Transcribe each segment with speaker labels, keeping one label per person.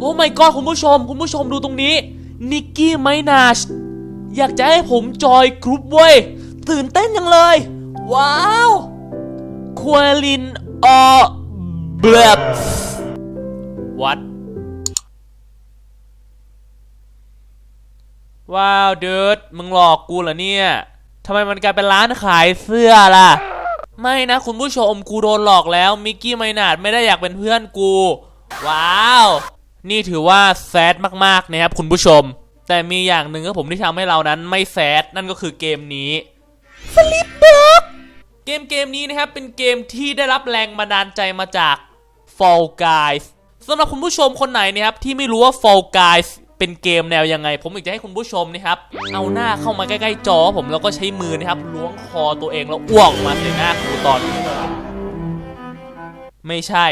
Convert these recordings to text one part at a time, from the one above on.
Speaker 1: โอ้ my god คุณผู้ชม คุณผู้ชมดูตรงนี้นิกกี้ไมนาชอยากจะให้ผมจอยกรุ๊ปเว้ย ตื่นเต้นยังเลย ว้าวควลินออเบลบวัดว้าวเดิร์ดมึงหลอกกูเหรอเนี่ยทำไมมันกลายเป็นร้านขายเสื้อล่ะ ไม่นะคุณผู้ชมกูโดนหลอกแล้วมิกกี้ไมนาดไม่ได้อยากเป็นเพื่อนกู ว้าว นี่ถือว่าแซดมากๆนะครับคุณผู้ชม แต่มีอย่างหนึ่งก็ผมที่ทำให้เรานั้นไม่แซดนั่นก็คือเกมนี้สลิปบ็อกเกมเกมนี้นะครับเป็นเกมที่ได้รับแรงบันดาลใจมาจาก Fall Guys สำหรับคุณผู้ชมคนไหนนะครับที่ไม่รู้ว่า Fall Guys เป็นเกมแนวยังไง ผมอยากจะให้คุณผู้ชมนะครับ เอาหน้าเข้ามาใกล้ๆจอผมแล้วก็ใช้มือนะครับล้วงคอตัวเองแล้วอ้วกออกมาใส่หน้าครูตอนนี้ไม่ใช่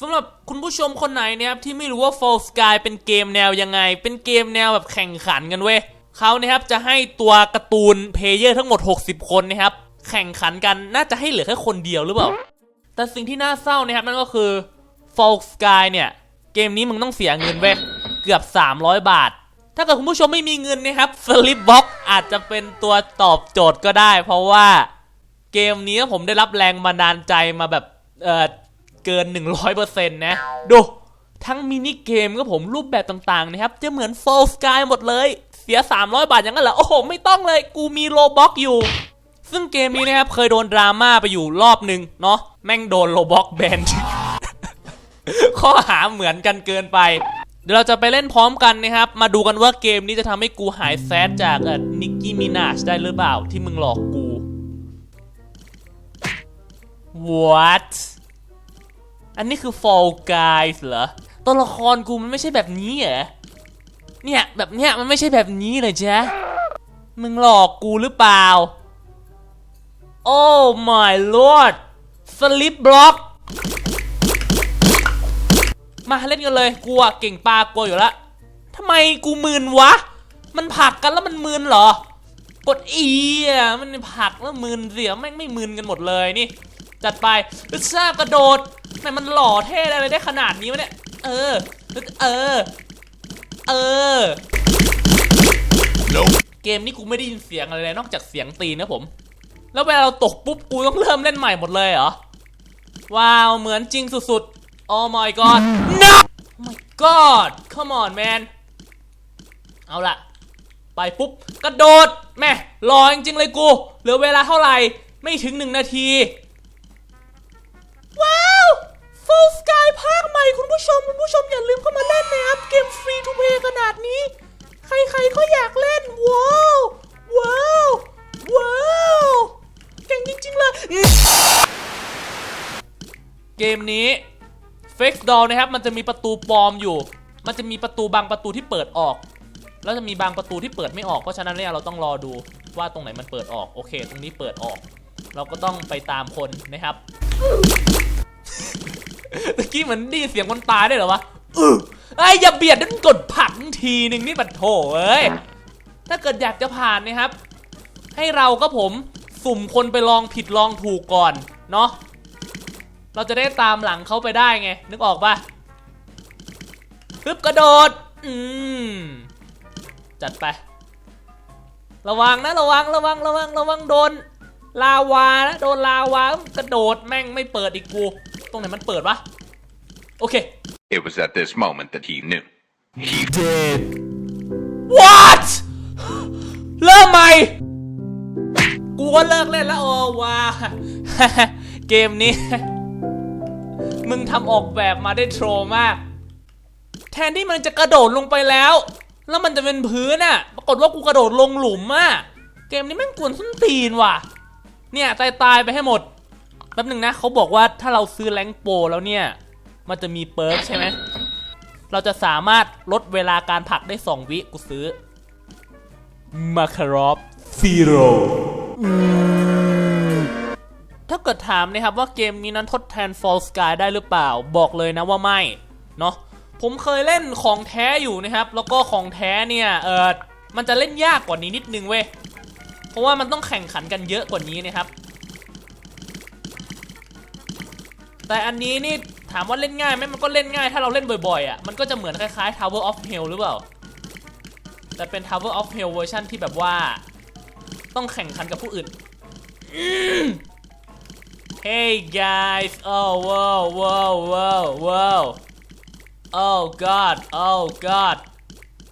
Speaker 1: สำหรับคุณผู้ชมคนไหนเนี่ยครับที่ไม่รู้ว่า Fall Sky เป็นเกมแนวยังไง เป็นเกมแนวแบบแข่งขันกันเว้ยเขานะครับจะให้ตัวการ์ตูนเพลเยอร์ทั้งหมด 60 คนนะครับแข่งขันกันน่าจะให้เหลือแค่คนเดียวหรือเปล่า แต่สิ่งที่น่าเศร้านะครับนั่นก็คือ Fall Sky เนี่ยเกมนี้มึงต้องเสียเงินเว้ยเกือบ 300 บาท ถ้าเกิดคุณผู้ชมไม่มีเงินนะครับ Slipbox อาจจะเป็นตัวตอบโจทย์ก็ได้ เพราะว่าเกมนี้ผมได้รับแรงบันดาลใจมาแบบเออ เกิน 100%นะดูทั้งมินิเกมก็ผมรูปแบบต่างๆนะครับ จะเหมือน Fall Sky หมดเลย เสีย 300 บาทอย่างนั้นเหรอ โอ้โห ไม่ต้องเลย กูมีโลบ็อกอยู่ ซึ่งเกมนี้นะครับ เคยโดนดราม่าไปอยู่รอบหนึ่งเนาะแม่งโดนโลบ็อกแบนข้อหาเหมือนกันเกินไป เดี๋ยวเราจะไปเล่นพร้อมกันนะครับ มาดูกันว่าเกมนี้จะทำให้กูหายแซดจากนิกกี้มินาชได้หรือเปล่าที่มึงหลอกกู What อันนี้คือ Fall Guys เหรอ ตัวละครกูมันไม่ใช่แบบนี้เหรอ เนี่ยแบบเนี้ยมันไม่ใช่แบบนี้เลยจ๊ะมึงหลอกกูหรือเปล่า โอ้ my lord Slip Block มาเล่นกันเลยกูอะเก่งปลากลัวอยู่แล้วทำไมกูมึนวะ มันผักกันแล้วมันมึนเหรอ กดอีอะมันผักแล้วมึนเสียแม่งไม่มึนกันหมดเลยนี่ จัดไปลิซ่ากระโดดทำไมมันหล่อเท่อะไรได้ขนาดนี้วะเนี่ย เออ เออ เออ เกมนี้กูไม่ได้ยินเสียงอะไรเลยนอกจากเสียงตีนนะผม แล้วเวลาเราตกปุ๊บกูต้องเริ่มเล่นใหม่หมดเลยเหรอ ว้าว เหมือนจริงสุดๆ Oh my god no Oh my god come on man เอาล่ะไปปุ๊บ กระโดดแม่รอจริงๆเลยกู เหลือเวลาเท่าไหร่ ไม่ถึงหนึ่งนาที ชมคุณผู้ชมอย่าลืมเข้ามาเล่นนะครับเกมฟรีทูเพย์ขนาดนี้ ใครๆก็อยากเล่นว้าวว้าวว้าวเก่งจริงๆเลยเกมนี้ Fake Doll นะครับมันจะมีประตูปลอมอยู่ มันจะมีประตูบางประตูที่เปิดออก แล้วจะมีบางประตูที่เปิดไม่ออกเพราะฉะนั้นเนี่ยเราต้องรอดูว่าตรงไหนมันเปิดออกโอเค ตรงนี้เปิดออก เราก็ต้องไปตามคนนะครับ ตะกี้เหมือนได้ยินเสียงคนตายได้วยเหรอวะอื้อไอ้ยอย่าเบียดนั่นกดผลักทีหนึ่งนี่บัดโถเอ้ย ถ้าเกิดอยากจะผ่านนะครับ ให้เราก็ผมสุ่มคนไปลองผิดลองถูกก่อน เนาะ เราจะได้ตามหลังเขาไปได้ไง นึกออกปะปึ๊บกระโดด อืม จัดไประวังนะระวังระวังระวังระวังโดน ลาวานะโดนลาวากระโดดแม่งไม่เปิดอีกกู ตรงไหนมันเปิดวะ โอเค
Speaker 2: It was at this moment that he knew. He
Speaker 1: What เริ่มใหม่ กูก็เลิกเล่นแล้วโอ้ว้าเกมนี้ มึงทำออกแบบมาได้โทรมาก แทนที่มันจะกระโดดลงไปแล้ว แล้วมันจะเป็นพื้นอะปรากฏว่ากูกระโดดลงหลุมอะเกมนี้แม่งกวนส้นตีนว่ะ เนี่ยตายตายๆไปให้หมด แป๊บหนึ่งนะเขาบอกว่าถ้าเราซื้อแรงโปรแล้วเนี่ย มันจะมีเปิร์กใช่ไหมเราจะสามารถลดเวลาการผลักได้ 2 วิกูซื้อมาคารอฟซีโร่ถ้าเกิดถามนะครับว่าเกมนี้นั้นทดแทน Fall Sky ได้หรือเปล่า บอกเลยนะว่าไม่ เนาะผมเคยเล่นของแท้อยู่นะครับ แล้วก็ของแท้เนี่ยเออมันจะเล่นยากกว่านี้นิดนึงเว้ย เพราะว่ามันต้องแข่งขันกันเยอะกว่านี้นะครับ แต่อันนี้นี่ถามว่าเล่นง่ายไหมมันก็เล่นง่ายถ้าเราเล่นบ่อยๆอะมันก็จะเหมือนคล้ายๆ Tower of Hell หรือเปล่า แต่เป็น Tower of Hell เวอร์ชันที่แบบว่า ต้องแข่งขันกับผู้อื่น Hey guys oh wow wow wow wow oh god oh god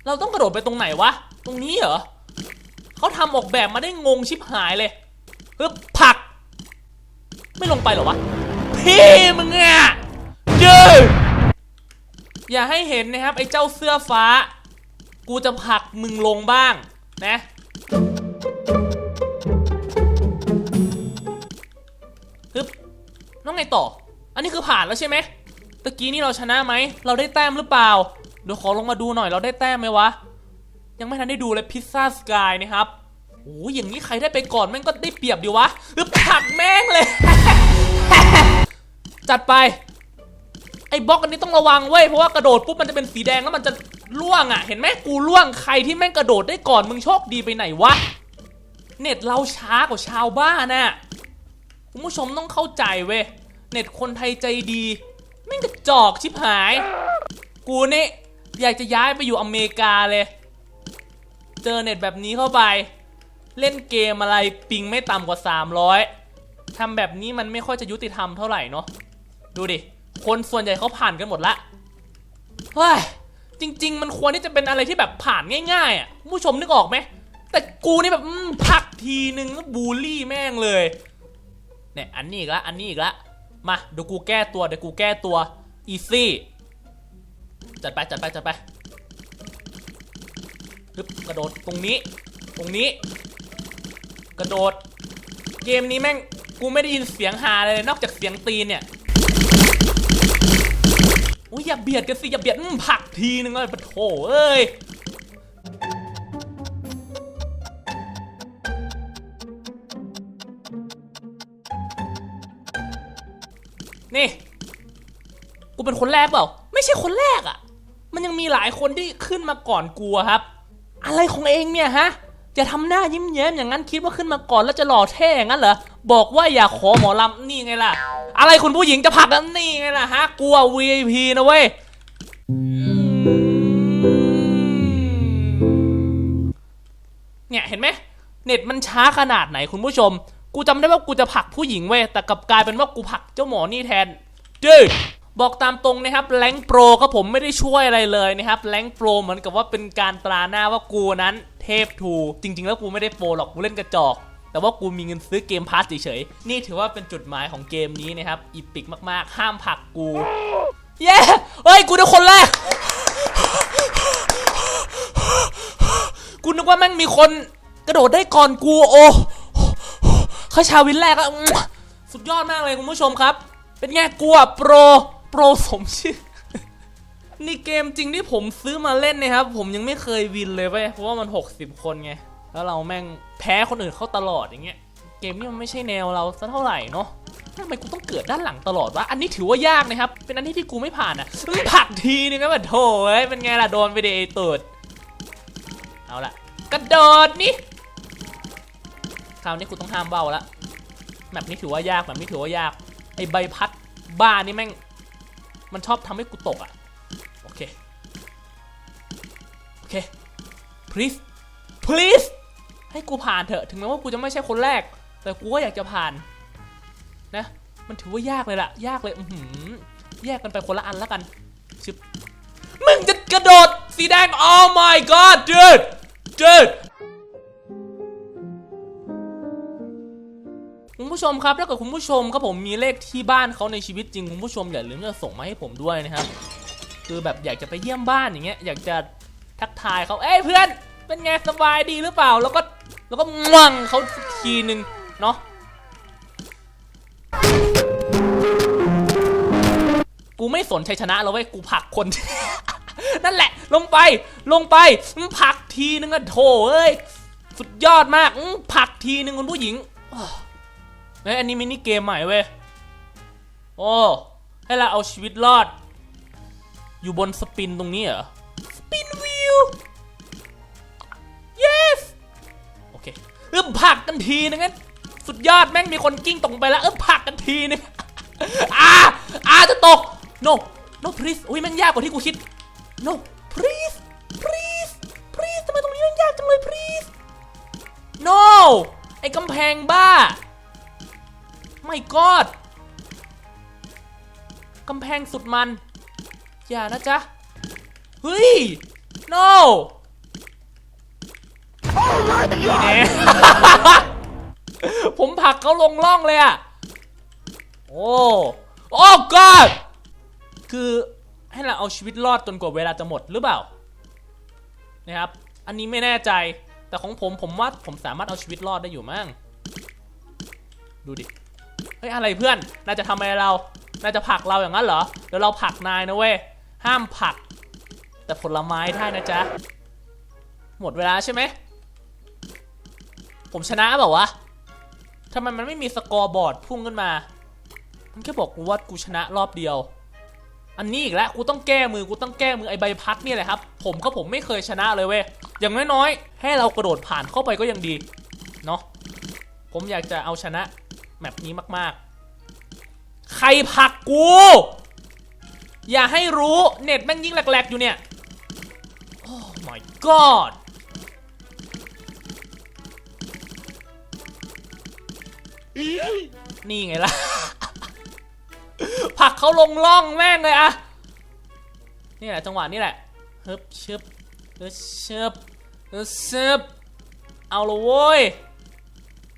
Speaker 1: เราต้องกระโดดไปตรงไหนวะ ตรงนี้เหรอเขาทำออกแบบมาได้งงชิบหายเลยฮึบผัก ไม่ลงไปเหรอวะ พี่มึงอะยืดอย่าให้เห็นนะครับ ไอ้เจ้าเสื้อฟ้า กูจะผลักมึงลงบ้าง นะฮึบแล้วไงต่อ อันนี้คือผ่านแล้วใช่ไหมตะกี้นี่เราชนะไหม เราได้แต้มหรือเปล่า เดี๋ยวขอลงมาดูหน่อยเราได้แต้มไหมวะ ยังไม่ทันได้ดูเลยพิซซ่าสกายนะครับโอ้ยอย่างนี้ใครได้ไปก่อนแม่งก็ได้เปรียบดีวะฮึบผลักแม่งเลย จัดไป ไอ้บล็อกอันนี้ต้องระวังเว้ย เพราะว่ากระโดดปุ๊บมันจะเป็นสีแดงแล้วมันจะล่วงอะ เห็นไหมกูล่วงใครที่แม่งกระโดดได้ก่อนมึงโชคดีไปไหนวะ เน็ตเราช้ากว่าชาวบ้านน่ะ คุณผู้ชมต้องเข้าใจเว้ย เน็ตคนไทยใจดีแม่งกระจอกชิบหาย กูนี่อยากจะย้ายไปอยู่อเมริกาเลย เจอเน็ตแบบนี้เข้าไป เล่นเกมอะไรปิงไม่ต่ำกว่า 300ทำแบบนี้มันไม่ค่อยจะยุติธรรมเท่าไหร่เนาะ ดูดิ คนส่วนใหญ่เขาผ่านกันหมดละ เฮ้ย จริง ๆ มันควรที่จะเป็นอะไรที่แบบผ่านง่ายๆอะผู้ชมนึกออกไหม แต่กูนี่แบบอืมผลักทีนึงแล้วบูลลี่แม่งเลย เนี่ยอันนี้อีกละ อันนี้อีกละ มาเดี๋ยวกูแก้ตัวเดี๋ยวกูแก้ตัว อีซี่ จัดไปจัดไปจัดไปฮึบกระโดดตรงนี้ ตรงนี้ กระโดด เกมนี้แม่งกูไม่ได้ยินเสียงฮาเลยนอกจากเสียงตีนเนี่ย อุ้ยอย่าเบียดกันสิอย่าเบียดอืมผักทีนึงเลยปะโถเอ้ยนี่ กูเป็นคนแรกเปล่า ไม่ใช่คนแรกอะ่ะ มันยังมีหลายคนที่ขึ้นมาก่อนกูครับ อะไรของเองเนี่ยฮะ จะทำหน้ายิ้มแย้มอย่างนั้นคิดว่าขึ้นมาก่อนแล้วจะหล่อเท่อย่างนั้นเหรอ บอกว่าอย่าขอหมอลำนี่ไงล่ะ อะไรคุณผู้หญิงจะผลักกันนี่ไงล่ะฮะ กลัว VIP นะเว้ยเนี่ยเห็นไหมเน็ตมันช้าขนาดไหนคุณผู้ชม กูจำได้ว่ากูจะผลักผู้หญิงเว้ยแต่กลับกลายเป็นว่ากูผลักเจ้าหมอนี่แทนดื้อบอกตามตรงนะครับแรงโปรก็ผมไม่ได้ช่วยอะไรเลยนะครับแรงโปรเหมือนกับว่าเป็นการตราหน้าว่ากูนั้นเทพทูจริง ๆ แล้วกูไม่ได้โปรหรอกกูเล่นกระจอก แต่ว่ากูมีเงินซื้อเกมพาสเฉยๆ นี่ถือว่าเป็นจุดหมายของเกมนี้นะครับ อีปิกมากๆ ห้ามผักกู เย้ เฮ้ย กูได้คนแรก กูนึกว่าแม่งมีคนกระโดดได้ก่อนกูโอ้ข้าชาวินแรกอะสุดยอดมากเลยคุณผู้ชมครับ เป็นไงกูอะโปร โปรสมชื่อนี่เกมจริงที่ผมซื้อมาเล่นนะครับ ผมยังไม่เคยวินเลยเว้ยเพราะว่ามัน 60 คนไง แล้วเราแม่งแพ้คนอื่นเขาตลอดอย่างเงี้ย เกมนี้มันไม่ใช่แนวเราซะเท่าไหร่เนาะทำไมกูต้องเกิดด้านหลังตลอดวะ อันนี้ถือว่ายากนะครับ เป็นอันที่ที่กูไม่ผ่านอะมึงผักทีนึงนะแบบโถเอ้ยเป็นไงล่ะโดนไปเดไอ้ตูดเอาละกระโดดนี่ คราวนี้กูต้องห้ามเบ้าละแบบนี้ถือว่ายากแบบนี้ถือว่ายาก ไอใบพัดบ้านี่แม่ง มันชอบทำให้กูตกอะ โอเค โอเค please please ให้กูผ่านเถอะถึงแม้ว่ากูจะไม่ใช่คนแรก แต่กูก็อยากจะผ่านนะ มันถือว่ายากเลยล่ะ ยากเลยอือหือแยกกันไปคนละอันแล้วกันชึบมึงจะกระโดดสีแดง oh my god dude dude คุณผู้ชมครับถ้าเกิดคุณผู้ชมครับผมมีเลขที่บ้านเขาในชีวิตจริงคุณผู้ชมอย่าลืมจะส่งมาให้ผมด้วยนะครับ คือแบบอยากจะไปเยี่ยมบ้านอย่างเงี้ยอยากจะทักทายเขาเอ้ยเพื่อน เป็นไงสบายดีหรือเปล่า แล้วก็แล้วก็มั่งเขาทีหนึ่งเนาะกูไม่สนชัยชนะแล้วเว้ยกูผลักคน นั่นแหละ ลงไปลงไปมผลักทีนึงอะโถเอ้ยสุดยอดมากมผลักทีนึงคุณผู้หญิงเฮ้ยอันนี้มินิเกมใหม่เว้ยโอ้ให้เราเอาชีวิตรอด อยู่บนสปินตรงนี้เหรอ สปินวิว เคเออผลักกันทีนึงงั้นสุดยอดแม่งมีคนกิ้งตกลงไปแล้วเออผลักกันทีนึงอ่าอ่าจะตก no no please อุ้ยแมันยากกว่าที่กูคิด no please please please ทำไมตรงนี้มันยากจังเลย please no ไอ้กำแพงบ้าไม่กอดกำแพงสุดมัน อย่านะจ๊ะ เฮ้ย no นี่แน่ ผมผลักเขาลงล่องเลยอะโอ้ โอ้ god คือให้เราเอาชีวิตรอดจนกว่าเวลาจะหมดหรือเปล่า นะครับ อันนี้ไม่แน่ใจ แต่ของผมผมว่าผมสามารถเอาชีวิตรอดได้อยู่มั้ง ดูดิ เฮ้ยอะไรเพื่อน น่าจะทำอะไรเรา น่าจะผลักเราอย่างนั้นเหรอ เดี๋ยวเราผลักนายนะเว้ย ห้ามผลัก แต่ผลไม้ได้นะจ๊ะ หมดเวลาใช่ไหม ผมชนะเปล่าวะทำไมมันไม่มีสกอร์บอร์ดพุ่งขึ้นมา มันแค่บอกกูว่ากูชนะรอบเดียว อันนี้อีกแล้วกูต้องแก้มือกูต้องแก้มือไอใบพัดนี่แหละครับ ผมก็ผมไม่เคยชนะเลยเว้ย อย่างน้อยๆ ให้เรากระโดดผ่านเข้าไปก็ยังดี เนาะ ผมอยากจะเอาชนะแมปนี้มากๆ ใครผักกู อย่าให้รู้เน็ตแม่งยิ่งแหลกๆอยู่เนี่ย โอ้ my god นี่ไงล่ะ ผักเขาลงล่องแม่งเลยอะนี่แหละจังหวะนี้แหละฮึบชึบฮึบชึบฮึบชึบเอาละโว้ย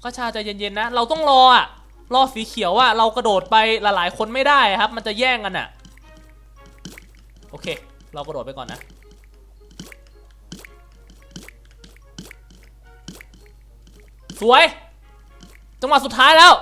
Speaker 1: ก็ชาใจเย็นๆนะ เราต้องรออะรอสีเขียวอะเรากระโดดไปหลายๆคนไม่ได้ครับ มันจะแย่งกันอะโอเค เรากระโดดไปก่อนนะสวย จังหวะสุดท้ายแล้ว